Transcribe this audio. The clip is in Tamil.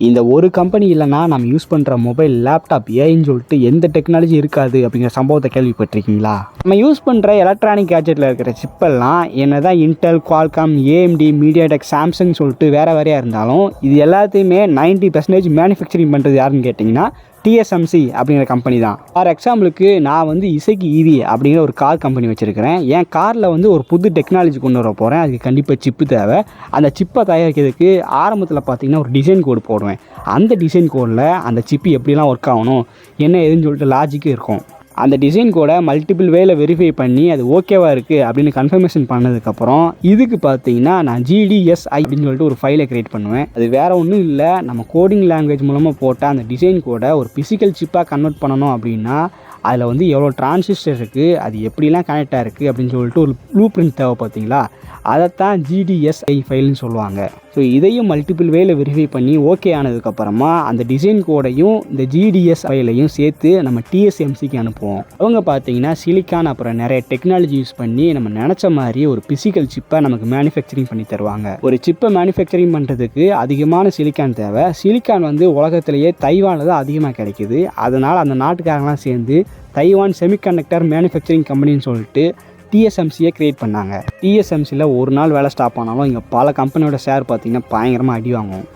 இந்த ஒரு கம்பெனி இல்லைன்னா நம்ம யூஸ் பண்ணுற மொபைல் லேப்டாப் ஏன்னு சொல்லிட்டு எந்த டெக்னாலஜி இருக்காது அப்படிங்கிற சம்பவத்தை கேள்விப்பட்டிருக்கீங்களா? நம்ம யூஸ் பண்ணுற எலக்ட்ரானிக் கேஜெட்டில் இருக்கிற சிப்பெல்லாம் என்ன தான் Intel Qualcomm AMD MediaTek Samsung சொல்லிட்டு வேறு வேறையாக இருந்தாலும் இது எல்லாத்தையுமே 90% பர்சன்டேஜ் மேனுஃபேக்சரிங் பண்ணுறது யாருன்னு கேட்டிங்கன்னா டிஎஸ்எம்சி அப்படிங்கிற கம்பெனி தான். ஃபார் எக்ஸாம்பிளுக்கு நான் வந்து இசைக்கு ஈவி அப்படிங்கிற ஒரு கார் கம்பெனி வச்சுருக்கிறேன். என் காரில் வந்து ஒரு புது டெக்னாலஜி கொண்டு வர போகிறேன் அதுக்கு கண்டிப்பாக சிப்பு தேவை. அந்த சிப்பை தயாரிக்கிறதுக்கு ஆரம்பத்தில் பார்த்தீங்கன்னா ஒரு டிசைன் கோடு போடுவேன். அந்த டிசைன் கோடில் அந்த சிப்பு எப்படிலாம் ஒர்க் ஆகணும் என்ன ஏதுன்னு சொல்லிட்டு லாஜிக்கு இருக்கும். அந்த டிசைன் கூட மல்டிபிள் வேல வெரிஃபை பண்ணி அது ஓகேவா இருக்குது அப்படின்னு கன்ஃபர்மேஷன் பண்ணதுக்கப்புறம் இதுக்கு பார்த்தீங்கன்னா நான் ஜிடிஎஸ்ஐ அப்படின்னு சொல்லிட்டு ஒரு ஃபைலை கிரியேட் பண்ணுவேன். அது வேற ஒன்றும் இல்லை. நம்ம கோடிங் லாங்குவேஜ் மூலமாக போட்ட அந்த டிசைன் கூட ஒரு பிசிக்கல் சிப்பாக கன்வெர்ட் பண்ணணும் அப்படின்னா அதில் வந்து எவ்வளோ டிரான்சிஸ்டர் இருக்குது அது எப்படிலாம் கனெக்ட் இருக்குது அப்படின்னு சொல்லிட்டு ஒரு ப்ளூ பிரிண்ட் தேவை பார்த்தீங்களா? அதைத்தான் ஜிடிஎஸ்ஐ ஃபைல்னு சொல்லுவாங்க. ஸோ இதையும் மல்டிபிள் வேல வெரிஃபை பண்ணி ஓகே ஆனதுக்கப்புறமா அந்த டிசைன் கோடையும் இந்த ஜிடிஎஸ் ஃபைலையும் சேர்த்து நம்ம டிஎஸ்எம்சிக்கு அனுப்புவோம். அவங்க பார்த்தீங்கன்னா சிலிக்கான் அப்புறம் நிறைய டெக்னாலஜி யூஸ் பண்ணி நம்ம நினச்ச மாதிரி ஒரு பிசிக்கல் சிப்பை நமக்கு மேனுஃபேக்சரிங் பண்ணி தருவாங்க. ஒரு சிப்பை மேனுஃபேக்சரிங் பண்ணுறதுக்கு அதிகமான சிலிக்கான் தேவை. சிலிக்கான் வந்து உலகத்திலேயே தைவானில் தான் அதிகமாக கிடைக்குது. அதனால் அந்த நாட்டுக்காரங்களாம் சேர்ந்து தைவான் செமிகண்டக்டர் மேனுஃபேக்சரிங் கம்பெனின்னு சொல்லிட்டு டிஎஸ்எம்சியை க்ரியேட் பண்ணாங்க. டிஎஸ்எம்சியில் ஒரு நாள் வேலை ஸ்டாப் ஆனாலும் இங்கே பல கம்பெனியோட ஷேர் பார்த்தீங்கன்னா பயங்கரமாக அடி வாங்கும்.